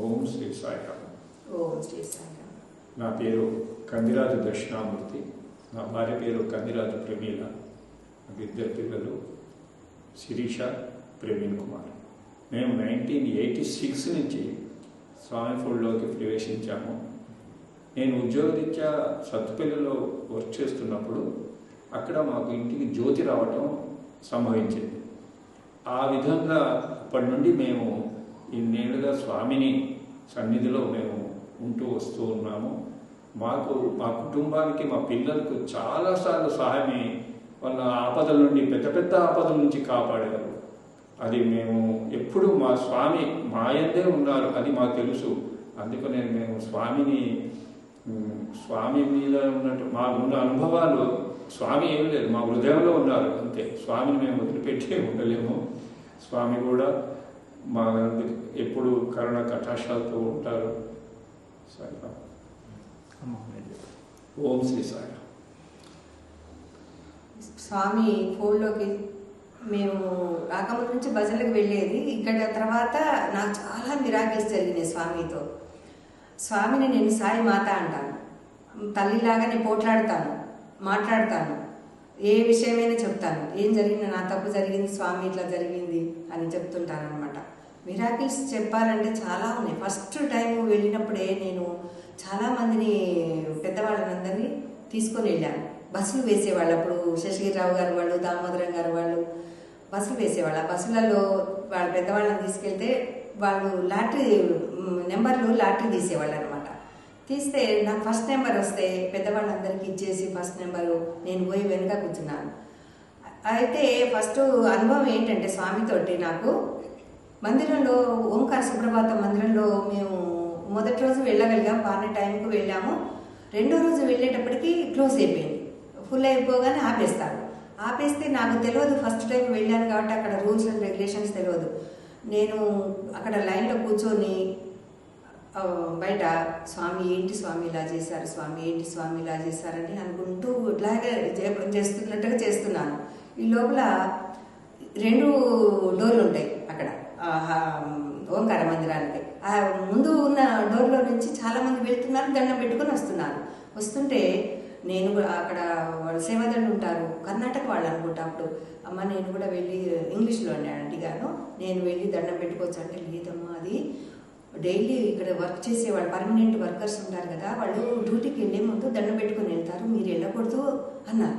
ఓం శ్రీ సాయిరామ్. ఓం శ్రీ సాయిరామ్. నా పేరు కందిరాజు దక్షిణామూర్తి. నా భార్య పేరు కందిరాజు ప్రమీల. నాకు ఇద్దరు పిల్లలు శిరీష ప్రవీణ్ కుమార్. మేము నైన్టీన్ ఎయిటీ సిక్స్ నుంచి స్వామి ఫోల్డ్లోకి ప్రవేశించాము. నేను ఉద్యోగరీత్యా సత్తుపల్లిలో వర్క్ చేస్తున్నప్పుడు అక్కడ మాకు ఇంటికి జ్యోతి రావటం సంభవించింది. ఆ విధంగా అప్పటి నుండి మేము ఇన్నేళ్ళుగా స్వామిని సన్నిధిలో మేము ఉంటూ వస్తూ ఉన్నాము. మాకు మా కుటుంబానికి మా పిల్లలకు చాలాసార్లు సహాయమే వాళ్ళ ఆపదల నుండి పెద్ద పెద్ద ఆపదల నుంచి కాపాడారు. అది మేము ఎప్పుడు మా స్వామి మాయందే ఉన్నారు అది మాకు తెలుసు. అందుకనే మేము స్వామిని స్వామి మీద ఉన్నట్టు మా ఉన్న అనుభవాలు స్వామి ఏం లేదు మా హృదయంలో ఉన్నారు అంతే. స్వామిని మేము వదిలిపెట్టి ఉండలేము. స్వామి కూడా మా ఎప్పుడు కరుణ కటాక్షాలతో ఉంటారు. సాయిరామ్ ఓం శ్రీ సాయిరామ్ స్వామి ఫోన్లోకి మేము రాకముందు నుంచి భజనలకు వెళ్ళేది. ఇక్కడ తర్వాత నాకు చాలా మిరాకిల్స్ జరిగినాయి స్వామితో. స్వామిని నేను సాయి మాత అంటాను. తల్లిలాగా నేను పోట్లాడతాను మాట్లాడతాను ఏ విషయమైనా చెప్తాను. ఏం జరిగింది నా తప్పు జరిగింది స్వామి ఇట్లా జరిగింది అని చెప్తుంటాను అనమాట మిరాకిల్స్ చెప్పాలంటే చాలా ఉన్నాయి. ఫస్ట్ టైం వెళ్ళినప్పుడే నేను చాలామందిని పెద్దవాళ్ళని తీసుకొని వెళ్ళాను. బస్సులు వేసేవాళ్ళు అప్పుడు శశిగిరిరావు గారు వాళ్ళు దామోదరం గారు వాళ్ళు బస్సులు వేసేవాళ్ళు. ఆ బస్సులలో వాళ్ళ పెద్దవాళ్ళని తీసుకెళ్తే వాళ్ళు లాటరీ నెంబర్లు లాటరీ తీసేవాళ్ళు అనమాట తీస్తే నాకు ఫస్ట్ నెంబర్ వస్తే పెద్దవాళ్ళందరికీ ఇచ్చేసి ఫస్ట్ నెంబరు నేను పోయి వెనుక కూర్చున్నాను. అయితే ఫస్ట్ అనుభవం ఏంటంటే స్వామితోటి నాకు మందిరంలో ఓంకార సుప్రభాతం మందిరంలో మేము మొదటి రోజు వెళ్ళగలిగాం. బాగానే టైంకు వెళ్ళాము. రెండో రోజు వెళ్ళేటప్పటికి క్లోజ్ అయిపోయింది. ఫుల్ అయిపోగానే ఆపేస్తారు. ఆపేస్తే నాకు తెలియదు ఫస్ట్ టైం వెళ్ళాను కాబట్టి అక్కడ రూల్స్ అండ్ రెగ్యులేషన్స్ తెలియదు నేను అక్కడ లైన్లో కూర్చొని బయట స్వామి ఏంటి స్వామి ఇలా చేశారు స్వామి ఏంటి స్వామి ఇలా చేశారని అనుకుంటూ ఇట్లాగే చేస్తున్నట్టుగా చేస్తున్నాను. ఈ లోపల రెండు డోర్లు ఉంటాయి ఓంకార మందిరానికి. ఆ ముందు ఉన్న డోర్లో నుంచి చాలా మంది వెళ్తున్నారు దండం పెట్టుకొని వస్తున్నారు. వస్తుంటే నేను కూడా అక్కడ వాళ్ళు సేవదండు ఉంటారు కర్ణాటక వాళ్ళు అనుకుంటా అప్పుడు. అమ్మ నేను కూడా వెళ్ళి ఇంగ్లీష్లో అడిగాను నేను వెళ్ళి దండం పెట్టుకోవచ్చు అంటే లేదమ్మా అది డైలీ ఇక్కడ వర్క్ చేసే వాళ్ళు పర్మనెంట్ వర్కర్స్ ఉంటారు కదా వాళ్ళు డ్యూటీకి వెళ్ళే ముందు దండం పెట్టుకుని వెళ్తారు మీరు వెళ్ళకూడదు అన్నారు.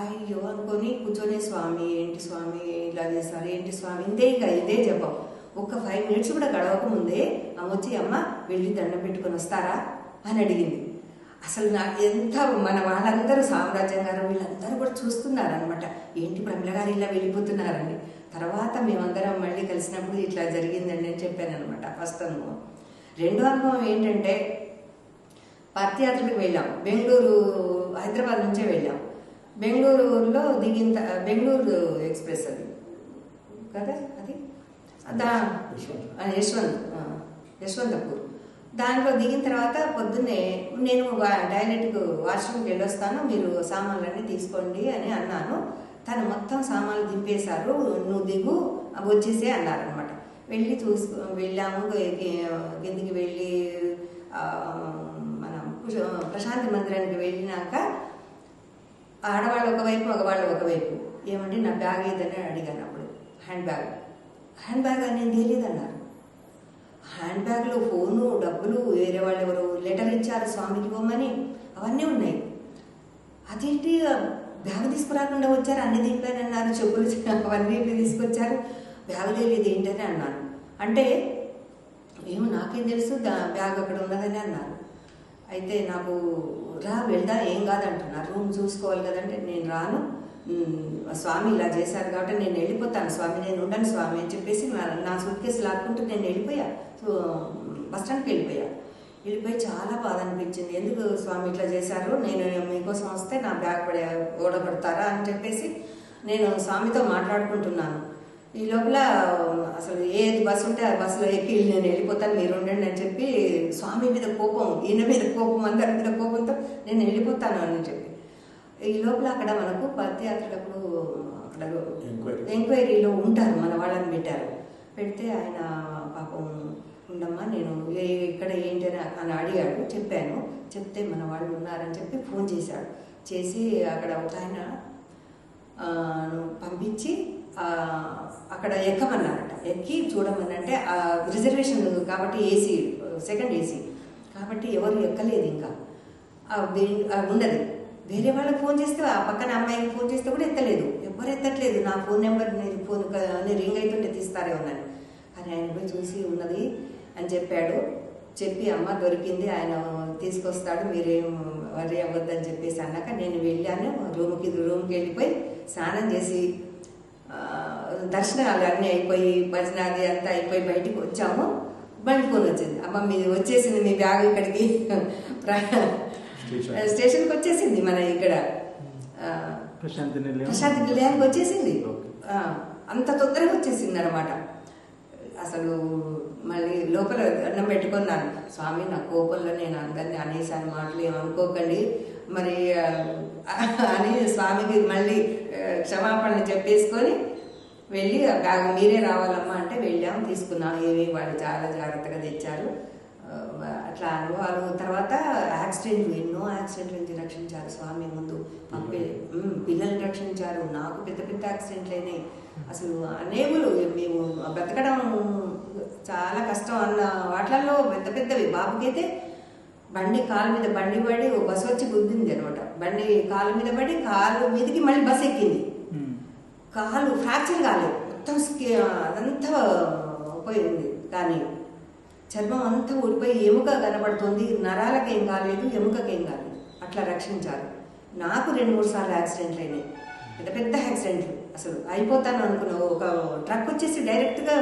అయ్యో అనుకొని కూర్చొని స్వామి ఏంటి స్వామి ఇలా చేస్తారు ఏంటి స్వామి? ఇంతే ఇక ఇదే చెప్పాం ఒక్క ఫైవ్ మినిట్స్ కూడా గడవక ముందే ఆమె వచ్చి అమ్మ వెళ్ళి దండం పెట్టుకొని వస్తారా అని అడిగింది. అసలు నాకు ఎంత మన వాళ్ళందరూ సామ్రాజ్యం గారు వీళ్ళందరూ కూడా చూస్తున్నారు అనమాట ఏంటి ప్రమిళ గారు ఇలా వెళ్ళిపోతున్నారని. తర్వాత మేమందరం మళ్ళీ కలిసినప్పుడు ఇట్లా జరిగిందండి అని చెప్పాను అనమాట ఫస్ట్ అనుభవం రెండో అనుభవం ఏంటంటే పత్యాత్రకు వెళ్ళాం. బెంగళూరు హైదరాబాద్ నుంచే వెళ్ళాం. బెంగళూరులో దిగిన బెంగళూరు ఎక్స్ప్రెస్ అది. కదా అది? దా యశ్వంత్. యశ్వంతపూర్. దాంట్లో దిగిన తర్వాత పొద్దున్నే నేను వా- వాష్రూమ్కి వెళ్ళొస్తాను మీరు సామాన్లన్నీ తీసుకోండి అని అన్నాను. తను మొత్తం సామాన్లు దింపేశారు నువ్వు దిగు అవి వచ్చేసే అన్నారనమాట వెళ్ళి చూసుకో వెళ్ళాము కిందికి వెళ్ళి మనం ప్రశాంతి మందిరానికి వెళ్ళినాక ఆడవాళ్ళు ఒకవైపు మగవాళ్ళు ఒకవైపు. ఏమండి నా బ్యాగ్ ఏదని అడిగాను అప్పుడు. Hand bag. హ్యాండ్ బ్యాగ్ అని నేను తెలియదు అన్నారు హ్యాండ్ బ్యాగ్లో ఫోను డబ్బులు వేరే వాళ్ళు ఎవరు లెటర్ ఇచ్చారు స్వామికి ఇవ్వమని అవన్నీ ఉన్నాయి. అదేంటి బ్యాగ్ తీసుకురాకుండా వచ్చారు అన్ని దింపానన్నారు చెప్పులు అవన్నీ తీసుకొచ్చారు. బ్యాగ్ తెలియదు ఏంటని అన్నాను. అంటే ఏమో నాకేం తెలుసు దా- బ్యాగ్ అక్కడ ఉన్నదని అన్నారు. అయితే నాకు రా వెళ్దా ఏం కాదంటున్నారు రూమ్ చూసుకోవాలి కదంటే నేను రాను. స్వామి ఇలా చేశారు కాబట్టి నేను వెళ్ళిపోతాను స్వామి నేను ఉండను స్వామి అని చెప్పేసి నా- నా సూట్ కేసు లాక్కుంటూ నేను వెళ్ళిపోయా. బస్ స్టాండ్కి వెళ్ళిపోయా. వెళ్ళిపోయి చాలా బాధ అనిపించింది. ఎందుకు స్వామి ఇట్లా చేశారు? నేను మీకోసం వస్తే నా బ్యాగ్ పడే ఓడబడతారా అని చెప్పేసి నేను స్వామితో మాట్లాడుకుంటున్నాను. ఈ లోపల అసలు ఏది బస్సు ఉంటే ఆ బస్సులో ఎక్కి నేను వెళ్ళిపోతాను మీరు ఉండండి అని చెప్పి స్వామి మీద కోపం ఈయన మీద కోపం అందరి మీద కోపంతో నేను వెళ్ళిపోతాను అని చెప్పి. ఈ లోపల అక్కడ మనకు పదయాత్రలకు అక్కడ ఎంక్వైరీ ఎంక్వైరీలో ఉంటారు మన వాళ్ళని పెట్టారు. పెడితే ఆయన పాపం ఉండమ్మా నేను ఏ- ఇక్కడ ఏంటి అని అడిగాడు చెప్పాను. చెప్తే మన వాళ్ళు ఉన్నారని చెప్పి ఫోన్ చేశాడు. చేసి అక్కడ ఒక ఆయన పంపించి అక్కడ ఎక్కమన్నారట. ఎక్కి చూడమన్నంటే ఆ రిజర్వేషన్ కాబట్టి ఏసీ సెకండ్ ఏసీ. కాబట్టి ఎవరు ఎక్కలేదు ఇంకా. ఉండదు. వేరే వాళ్ళకి ఫోన్ చేస్తే ఆ పక్కన అమ్మాయికి ఫోన్ చేస్తే కూడా ఎత్తలేదు. ఎవరు ఎత్తట్లేదు. నా ఫోన్ నెంబర్ నేను ఫోన్ అని రింగ్ అవుతుంటే తీస్తారే ఉన్నాను కానీ ఆయన పోయి చూసి ఉన్నది అని చెప్పాడు. చెప్పి అమ్మ దొరికింది. ఆయన తీసుకొస్తాడు. మీరేం వరి అవ్వద్దని చెప్పేసి అన్నాక నేను వెళ్ళాను. రూమ్కి రూమ్కి వెళ్ళిపోయి స్నానం చేసి దర్శనాలు అన్నీ అయిపోయి భజన అది అంతా అయిపోయి బయటికి వచ్చాము. బండి ఫోన్ వచ్చింది. అమ్మ మీది వచ్చేసింది మీ బ్యాగ్ ఇక్కడికి. స్టేషన్కి వచ్చేసింది మన ఇక్కడ. ప్రశాంతి నిలయం. ప్రశాంత్ నిలయానికి వచ్చేసింది. అంత తొందరగా వచ్చేసింది అనమాట అసలు మళ్ళీ లోపల అన్నం పెట్టుకున్నాను. స్వామి నా కోపంలో నేను అందరినీ అనేసాను మాటలు ఏమనుకోకండి. మరి అని స్వామికి మళ్ళీ క్షమాపణ చెప్పేసుకొని వెళ్ళి బ్యాగ్ మీరే రావాలమ్మా అంటే వెళ్ళాం తీసుకున్నాం. ఏమి వాళ్ళు చాలా జాగ్రత్తగా తెచ్చారు. అట్లా అనుభవాలు. తర్వాత యాక్సిడెంట్లు ఎన్నో యాక్సిడెంట్ల నుంచి రక్షించారు స్వామి ముందు. పంపే పిల్లల్ని రక్షించారు. నాకు పెద్ద పెద్ద యాక్సిడెంట్లు అయినాయి. అసలు అనేకులు మేము బ్రతకడం చాలా కష్టం అన్న వాటిల్లో పెద్ద పెద్దవి. బాబుకైతే బండి కాలు మీద బండి పడి ఓ బస్సు వచ్చి గుద్దింది అనమాట. బండి కాలు మీద పడి కాలు మీదకి మళ్ళీ బస్సు ఎక్కింది. కాలు ఫ్రాక్చర్ కాలేదు. మొత్తం స్కి- అదంతా పోయింది. కానీ చర్మం అంతా ఊడిపోయి ఎముక కనబడుతుంది. నరాలకేం కాలేదు ఎముకకేం కాలేదు. అట్లా రక్షించారు. నాకు రెండు మూడు సార్లు యాక్సిడెంట్లు అయినాయి. పెద్ద పెద్ద యాక్సిడెంట్లు అసలు అయిపోతాను అనుకున్న ఒక ట్రక్ వచ్చేసి డైరెక్ట్గా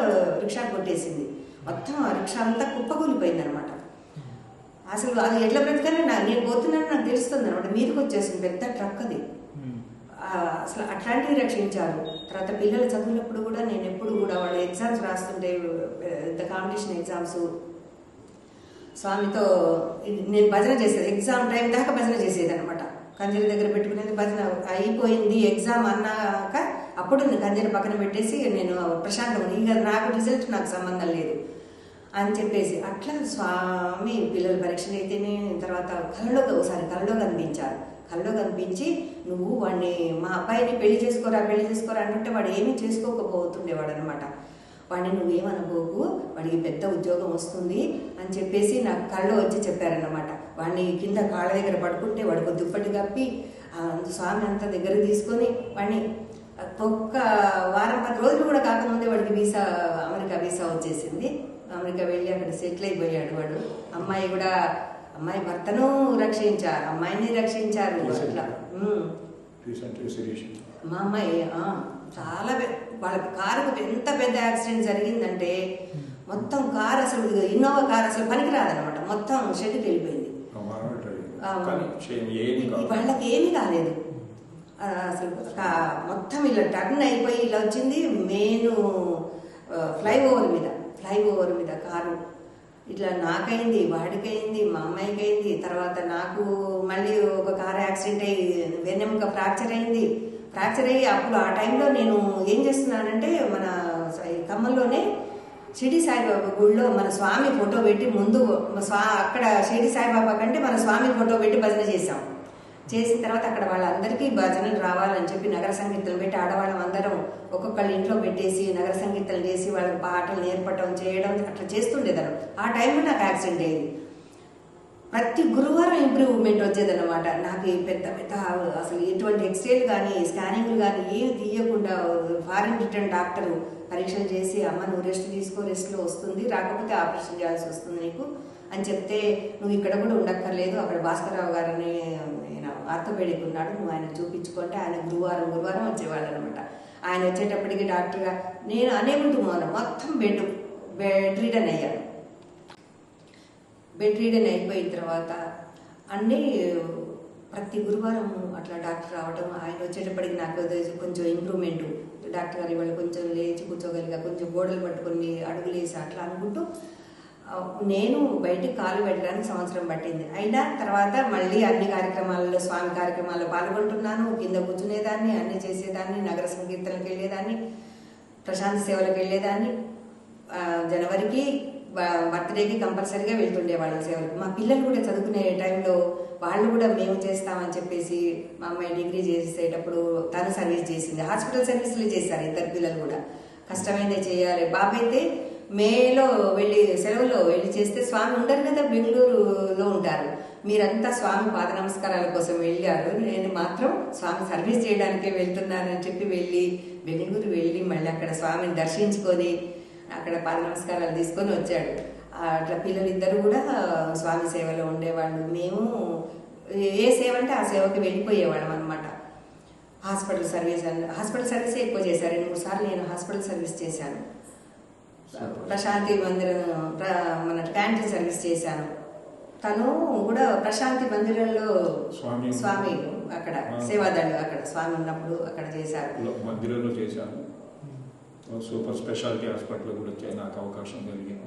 రిక్షా కొట్టేసింది. మొత్తం ఆ రిక్షా అంతా కుప్పకూలిపోయింది అనమాట అసలు అది ఎట్లా బ్రతికనే నా- నేను పోతున్నాను నాకు తెలుస్తుంది అనమాట. మీదకి వచ్చేసింది పెద్ద ట్రక్ అది. అసలు అట్లాంటివి రక్షించారు. తర్వాత పిల్లలు చదివినప్పుడు కూడా నేను ఎప్పుడు కూడా వాళ్ళు ఎగ్జామ్స్ రాస్తుంటే పెద్ద కాంపిటీషన్ ఎగ్జామ్స్ స్వామితో నేను భజన చేసేది. ఎగ్జామ్ టైం దాకా భజన చేసేది అనమాట కంజరి దగ్గర పెట్టుకునేది భజన అయిపోయింది ఎగ్జామ్ అన్నాక అప్పుడు నేను కంజరి పక్కన పెట్టేసి నేను ప్రశాంతంగా ఇక నాకు రిజల్ట్ నాకు సంబంధం లేదు. అని చెప్పేసి అట్లా స్వామి పిల్లల పరీక్షలు అయితేనే తర్వాత కళ్ళలో ఒకసారి కళ్ళలో కనిపించారు. కళ్ళలో కనిపించి నువ్వు వాడిని మా అబ్బాయిని పెళ్ళి చేసుకోరా పెళ్ళి చేసుకోరా అంటుంటే వాడు ఏమీ చేసుకోకపోతుండేవాడు అనమాట వాడిని నువ్వేమనుకోకు వాడికి పెద్ద ఉద్యోగం వస్తుంది అని చెప్పేసి నాకు కళ్ళు వచ్చి చెప్పారనమాట వాడిని కింద కాళ్ళ దగ్గర పడుకుంటే వాడికి దుప్పటి కప్పి స్వామి అంతా దగ్గర తీసుకొని వాడిని ఒక్క వారం పది రోజులు కూడా కాకముందే వాడికి వీసా అమెరికా వీసా వచ్చేసింది. అమెరికా వెళ్ళి అక్కడ సెటిల్ అయిపోయాడు వాడు. అమ్మాయి కూడా అమ్మాయి భర్తను రక్షించారు అమ్మాయిని రక్షించారు అట్లా. మా అమ్మాయి ఆ, చాలా వాళ్ళ కారు ఎంత పెద్ద యాక్సిడెంట్ జరిగిందంటే మొత్తం కార్ అసలు ఇన్నోవా కార్ అసలు పనికిరాదనమాట మొత్తం షెడ్కి వెళ్ళిపోయింది. వాళ్ళకి ఏమీ కాలేదు. అసలు మొత్తం ఇలా టర్న్ అయిపోయి ఇలా వచ్చింది మెయిన్ ఫ్లైఓవర్ మీద. ఫ్లైఓవర్ మీద కారు. ఇట్లా నాకైంది వాడికైంది మా అమ్మాయికి అయింది తర్వాత నాకు మళ్ళీ ఒక కారు యాక్సిడెంట్ అయ్యి వెన్నెముక ఫ్రాక్చర్ అయింది. ఫ్రాక్చర్ అయ్యి అప్పుడు ఆ టైంలో నేను ఏం చేస్తున్నానంటే మన స- ఖమ్మంలోనే షిరిడి సాయిబాబా గుడిలో మన స్వామి ఫోటో పెట్టి ముందు స్వా అక్కడ షిరిడి సాయిబాబా కంటే మన స్వామి ఫోటో పెట్టి భజన చేశాం. చేసిన తర్వాత అక్కడ వాళ్ళందరికీ భజనలు రావాలని చెప్పి నగర సంగీతం పెట్టి ఆడవాళ్ళం అందరం ఒక్కొక్కళ్ళ ఇంట్లో పెట్టేసి నగర సంగీతం చేసి వాళ్ళకి పాటలు నేర్పటం చేయడం అట్లా చేస్తుండేదాన్ని. ఆ టైంలో నాకు యాక్సిడెంట్ అయ్యింది. ప్రతి గురువారం ఇంప్రూవ్మెంట్ వచ్చేదన్నమాట. నాకు పెద్ద పెద్ద అసలు ఎటువంటి ఎక్స్రేలు కానీ స్కానింగ్లు కానీ ఏమి తీయకుండా ఫారిన్ రిటర్న్ డాక్టర్ పరీక్షలు చేసి అమ్మ నువ్వు రెస్ట్ తీసుకో రెస్ట్లో వస్తుంది రాకపోతే ఆపరేషన్ చేయాల్సి వస్తుంది నీకు. అని చెప్తే నువ్వు ఇక్కడ కూడా ఉండక్కర్లేదు అక్కడ భాస్కరరావు గారిని ఆయన ఆర్థోపెడిక్ ఉన్నాడు నువ్వు ఆయన చూపించుకుంటే ఆయన గురువారం గురువారం వచ్చేవాళ్ళు అనమాట ఆయన వచ్చేటప్పటికి డాక్టర్గా నేను అనేబుల్ మొన్న మొత్తం బెడ్ బెడ్ రీడన్ అయ్యాను బెడ్ రీడన్ అయిపోయిన తర్వాత అన్నీ ప్రతి గురువారం అట్లా డాక్టర్ రావడం ఆయన వచ్చేటప్పటికి నాకు కొంచెం ఇంప్రూవ్మెంట్ డాక్టర్ గారు ఇవాళ కొంచెం లేచి కూర్చోగలిగా కొంచెం గోడలు పట్టుకొని అడుగులేసి అట్లా అనుకుంటూ నేను బయటికి కాలు పెట్టడానికి సంవత్సరం పట్టింది. అయినా తర్వాత మళ్ళీ అన్ని కార్యక్రమాలలో స్వామి కార్యక్రమాల్లో పాల్గొంటున్నాను. కింద కూర్చునేదాన్ని అన్ని చేసేదాన్ని నగర సంకీర్తనకి వెళ్ళేదాన్ని ప్రశాంత్ సేవలకు వెళ్ళేదాన్ని. జనవరికి బర్త్డేకి కంపల్సరీగా వెళ్తుండేవాళ్ళం సేవలకు. మా పిల్లలు కూడా చదువుకునే టైంలో వాళ్ళు కూడా మేము చేస్తామని చెప్పేసి మా అమ్మాయి డిగ్రీ చేసేటప్పుడు తను సర్వీస్ చేసింది. హాస్పిటల్ సర్వీస్లు చేశారు ఇద్దరు పిల్లలు కూడా. కష్టమైతే చేయాలి. బాబు అయితే మేలో వెళ్ళి సెలవులో వెళ్ళి చేస్తే స్వామి ఉండరు కదా బెంగళూరులో ఉంటారు. మీరంతా స్వామి పాద నమస్కారాల కోసం వెళ్ళారు. నేను మాత్రం స్వామి సర్వీస్ చేయడానికే వెళ్తున్నానని చెప్పి వెళ్ళి బెంగళూరు వెళ్ళి మళ్ళీ అక్కడ స్వామిని దర్శించుకొని అక్కడ పాద నమస్కారాలు తీసుకొని వచ్చాడు. అట్లా పిల్లలు ఇద్దరు కూడా స్వామి సేవలో ఉండేవాళ్ళు. మేము ఏ సేవ అంటే ఆ సేవకి వెళ్ళిపోయేవాళ్ళం అనమాట హాస్పిటల్ సర్వీస్ హాస్పిటల్ సర్వీస్ ఎక్కువ చేశారు. రెండు మూడు సార్లు నేను హాస్పిటల్ సర్వీస్ చేశాను. ప్రశాంతి మందిరం మన క్యాంటీన్ సర్వీస్ చేశాను. తను కూడా ప్రశాంతి మందిరంలో స్వామి- అక్కడ ఆ. సేవాదళ్ళు అక్కడ స్వామి ఉన్నప్పుడు అక్కడ చేశారు. మందిరంలో చేశాను. సూపర్ స్పెషాలిటీ హాస్పిటల్ కూడా నాకు అవకాశం కలిగింది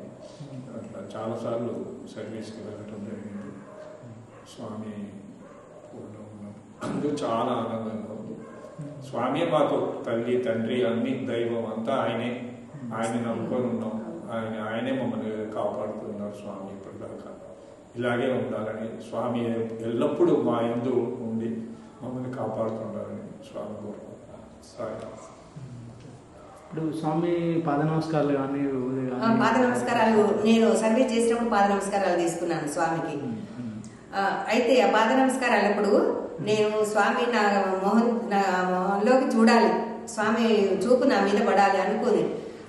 అట్లా చాలాసార్లు సర్వీస్కి వెళ్ళటం జరిగింది. స్వామి అందుకు చాలా ఆనందంగా ఉంది. స్వామి మాకు తల్లి తండ్రి అన్ని దైవం అంతా ఆయనే. ఆయన నమ్ముకొని ఉన్నాం. ఆయన ఆయనే మమ్మల్ని కాపాడుతున్నారు స్వామి ఇప్పటిదాకా. ఇలాగే ఉండాలని స్వామి ఎల్లప్పుడూ మా ఎందు ఉండి మమ్మల్ని కాపాడుతుండాలని స్వామి కోరుకుంటున్నాను సాయి ఇప్పుడు స్వామి పాద నమస్కారాలు కానీ పాద నమస్కారాలు నేను సర్వీస్ చేసినప్పుడు పాద నమస్కారాలు తీసుకున్నాను స్వామికి. ఆ, అయితే ఆ పాద నమస్కారాలప్పుడు నేను స్వామి నా మొహం నా మొహంలోకి చూడాలి. స్వామి చూపు నా మీద పడాలి అనుకుని.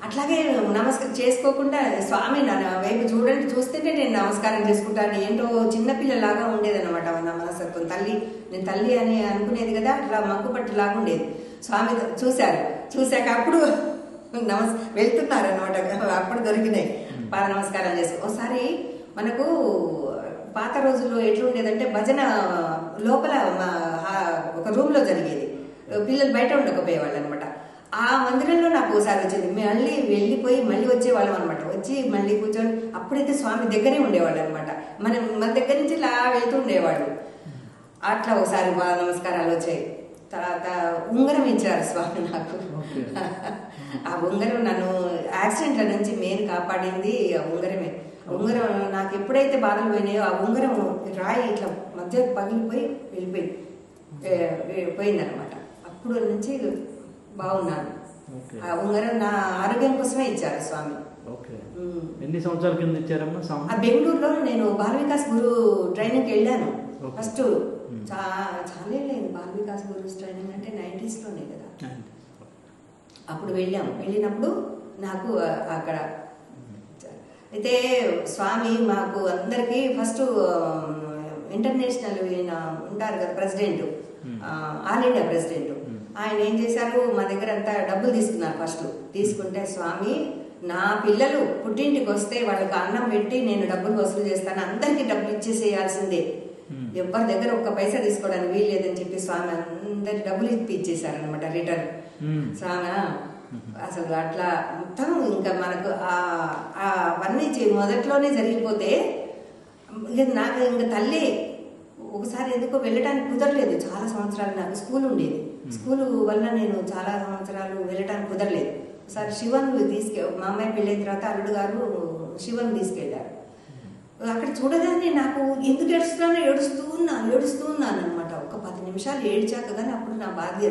అట్లాగే నమస్కారం చేసుకోకుండా స్వామి నా వైపు చూడండి చూస్తేనే నేను నమస్కారం చేసుకుంటాను. ఏంటో చిన్నపిల్లలాగా ఉండేదన్నమాట నా మనస్తత్వం. తల్లి నేను తల్లి అని అనుకునేది కదా అట్లా మక్కుపట్టులాగా ఉండేది. స్వామి చూశారు. చూశాక అప్పుడు నమస్ వెళ్తున్నారు అనమాట అప్పుడు దొరికినాయి. పాద నమస్కారం చేసి ఒకసారి మనకు పాత రోజుల్లో ఎట్లుండేదంటే భజన లోపల మా ఒక రూమ్లో జరిగేది. పిల్లలు బయట ఉండకపోయేవాళ్ళు అనమాట ఆ మందిరంలో నాకు ఒకసారి వచ్చింది. మళ్ళీ వెళ్ళిపోయి మళ్ళీ వచ్చేవాళ్ళం అనమాట వచ్చి మళ్ళీ కూర్చొని అప్పుడైతే స్వామి దగ్గరే ఉండేవాళ్ళు అనమాట మనం మన దగ్గర నుంచి ఇలా వెళ్తూ ఉండేవాళ్ళు. అట్లా ఒకసారి బాగా నమస్కారాలు వచ్చాయి. తర్వాత ఉంగరం ఇచ్చారు స్వామి నాకు. ఆ ఉంగరం నన్ను యాక్సిడెంట్ల నుంచి మెయిన్ కాపాడింది ఆ ఉంగరమే. ఉంగరం నాకు ఎప్పుడైతే బాధలు పోయినాయో ఆ ఉంగరం రాయి ఇట్లా మధ్య పగిలిపోయి వెళ్ళిపోయి పోయిందనమాట అప్పుడు నుంచి బాగున్నాను. ఆ ఉంగరం నా ఆరోగ్యం కోసమే ఇచ్చారు స్వామి ఓకే. ఎన్ని సంవత్సరాల కింద ఇచ్చారమ్మా ఆ బెంగళూరులో నేను బాల వికాస్ గురు ట్రైనింగ్కి వెళ్ళాను. ఫస్ట్ చాలా లేదు బాల వికాస్ గురు ట్రైనింగ్ అంటే నైంటీస్లోనే కదా అప్పుడు వెళ్ళాము వెళ్ళినప్పుడు నాకు అక్కడ అయితే స్వామి మాకు అందరికీ ఫస్ట్ ఇంటర్నేషనల్ ఈయన ఉంటారు కదా ప్రెసిడెంట్. All India president. ఆయన ఏం చేశారు? మా దగ్గర అంతా డబ్బులు తీసుకున్నారు ఫస్ట్ తీసుకుంటే స్వామి నా పిల్లలు పుట్టింటికి వస్తే వాళ్ళకి అన్నం పెట్టి నేను డబ్బులు వసూలు చేస్తాను. అందరికీ డబ్బులు ఇచ్చేసేయాల్సిందే. ఎవరి దగ్గర ఒక్క పైసా తీసుకోవడానికి వీల్లేదని చెప్పి స్వామి అందరి డబ్బులు ఇప్పి ఇచ్చేసారనమాట రిటర్న్. స్వామి అసలు అట్లా మొత్తం ఇంకా మనకు అవన్నీ చే- మొదట్లోనే జరిగిపోతే నాకు ఇంకా తల్లి ఒకసారి ఎందుకో వెళ్ళడానికి కుదరలేదు. చాలా సంవత్సరాలు నాకు స్కూల్ ఉండేది. స్కూల్ వల్ల నేను చాలా సంవత్సరాలు వెళ్ళడానికి కుదరలేదు. ఒకసారి శివన్ తీసుకె మా అమ్మాయి పెళ్ళైన తర్వాత అల్లుడు గారు శివన్ తీసుకెళ్ళారు. అక్కడ చూడగానే నాకు ఎందుకు ఏడుస్తున్నానో ఏడుస్తూ ఉన్నాను ఏడుస్తూ ఉన్నాను అనమాట ఒక పది నిమిషాలు ఏడ్చాక కానీ అప్పుడు నా బాధ్య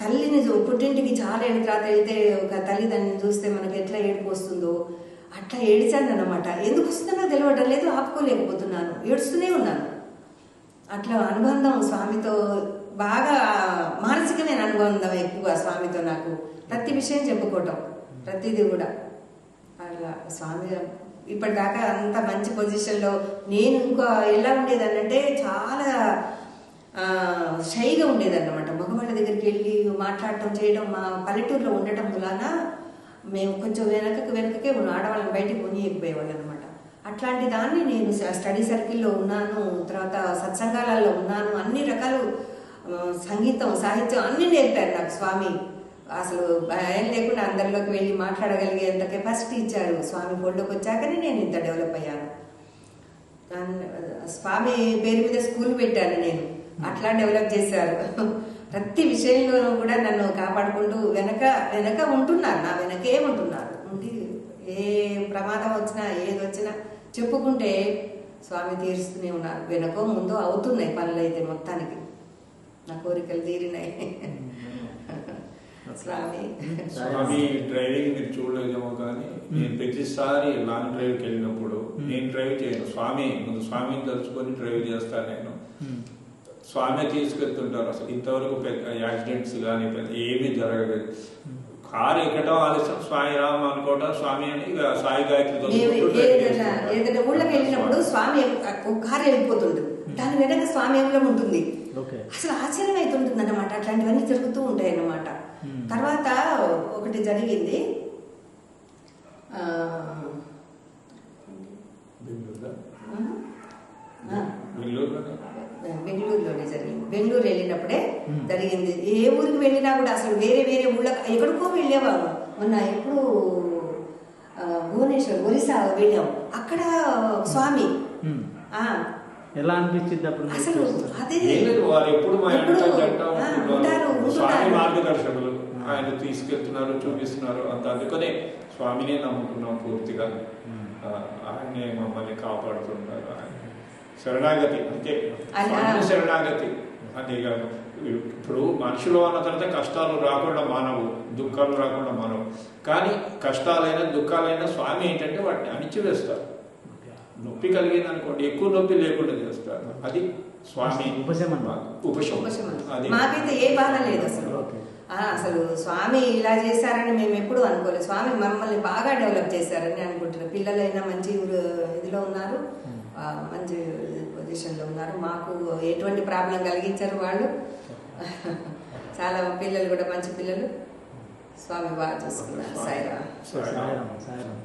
తల్లిని పుట్టింటికి చాలా ఏళ్ళ తర్వాత వెళ్తే ఒక తల్లిదండ్రిని చూస్తే మనకి ఎట్లా ఏడుపు వస్తుందో అట్లా ఏడిచాను అనమాట ఎందుకు వస్తుందో తెలియటం లేదు ఆపుకోలేకపోతున్నాను ఏడుస్తూనే ఉన్నాను. అట్లా అనుబంధం స్వామితో బాగా మానసికమైన అనుబంధం ఎక్కువ స్వామితో నాకు. ప్రతి విషయం చెప్పుకోవటం. ప్రతిదీ కూడా. అలా స్వామి ఇప్పటిదాకా అంత మంచి పొజిషన్లో నేను ఇంకా ఎలా ఉండేదనంటే చాలా షైగా ఉండేదన్నమాట. మగవాళ్ళ దగ్గరికి వెళ్ళి మాట్లాడటం చేయడం మా పల్లెటూరులో ఉండటం వలన మేము కొంచెం వెనకకు వెనకకే ఆడవాళ్ళని బయటికి కొనియకపోయేవాళ్ళు అనమాట అట్లాంటి దాన్ని నేను స్టడీ సర్కిల్లో ఉన్నాను తర్వాత సత్సంగాలలో ఉన్నాను అన్ని రకాలు సంగీతం సాహిత్యం అన్నీ నేర్పారు నాకు స్వామి. అసలు భయం లేకుండా అందరిలోకి వెళ్ళి మాట్లాడగలిగేంత కెపాసిటీ ఇచ్చారు స్వామి ఫోల్డ్లోకి వచ్చాకనే నేను ఇంత డెవలప్ అయ్యాను. స్వామి పేరు మీద స్కూల్ పెట్టాను నేను. అట్లా డెవలప్ చేశారు. ప్రతి విషయంలో కూడా నన్ను కాపాడుకుంటూ వెనక వెనక ఉంటున్నారు. నా వెనకే ఉంటున్నారు. ఉండి ఏ ప్రమాదం వచ్చినా ఏది వచ్చినా చెప్పుకుంటే స్వామి తీరుస్తూనే ఉన్నారు. వెనకో ముందో అవుతున్నాయి పనులు అయితే మొత్తానికి. నా కోరికలు తీరినాయి. స్వామి. స్వామి డ్రైవింగ్ మీరు చూడలేదేమో కానీ నేను ప్రతిసారి లాంగ్ డ్రైవ్కి వెళ్ళినప్పుడు నేను డ్రైవ్ చేయను. స్వామి ముందు స్వామిని తలుచుకొని డ్రైవ్ చేస్తాను నేను. స్వామి తీసుకెళ్తుంటారు. అసలు ఇంతవరకు పెద్ద యాక్సిడెంట్స్ కానీ పెద్ద ఏమీ జరగలేదు. కారు ఎక్కడం ఆలస్యం. స్వామి రామ అనుకోవటం స్వామి అని ఇక సాయి గాయత్రి ఏదైనా ఊళ్ళకి వెళ్ళినప్పుడు స్వామి కారు వెళ్ళిపోతుంటుంది. దాని వెనక స్వామి ఎంబ్లం ఉంటుంది. ఓకే. అసలు ఆశ్చర్యం అవుతుంటుంది అన్నమాట అట్లాంటివన్నీ జరుగుతూ ఉంటాయి అన్నమాట Hmm. తర్వాత ఒకటి జరిగింది. బెంగళూరులోనే? జరిగింది. బెంగళూరు వెళ్ళినప్పుడే. జరిగింది. ఏ ఊరికి వెళ్ళినా కూడా అసలు వేరే వేరే ఊళ్ళకి ఎక్కడికో వెళ్ళేవాము మొన్న ఎప్పుడు భువనేశ్వర్ ఒరిస్సా వెళ్ళాం. అక్కడ స్వామి. ఎలా అనిపించింది అప్పుడు అసలు? అదే వారు ఎప్పుడు మా. ఉంటారు, స్వామి. మార్గదర్శకులు ఆయన తీసుకెళ్తున్నారు చూపిస్తున్నారు అంత అందుకనే స్వామినే నమ్ముకున్నాం పూర్తిగా ఆ, ఆయనే మమ్మల్ని కాపాడుతున్నారు ఆయన శరణాగతి అంతే శరణాగతి అంతేకాదు ఇప్పుడు మనుషులు అన్న తర్వాత కష్టాలు రాకుండా మానవు దుఃఖాలు రాకుండా మానవు కానీ కష్టాలైనా దుఃఖాలైనా స్వామి ఏంటంటే వాటిని అణిచివేస్తారు. నొప్పి కలిగింది అనుకోండి ఎక్కువ నొప్పి లేకుండా చేస్తారు. అది స్వామి ఉపశమనం. ఉపశమనం. మాకైతే ఏ బాధ లేదు అసలు. అసలు స్వామి ఇలా చేశారని మేము ఎప్పుడు అనుకోలేదు. స్వామి మమ్మల్ని బాగా డెవలప్ చేశారని అనుకుంటున్నాం. పిల్లలైనా మంచి ఇదిలో ఉన్నారు. ఆ, మంచి పొజిషన్లో ఉన్నారు. మాకు ఎటువంటి ప్రాబ్లం కలిగించారు వాళ్ళు. చాలా పిల్లలు కూడా మంచి పిల్లలు. స్వామి బాగా చూసుకున్నారు. సాయిరా సాయిరామ్, సాయిరామ్.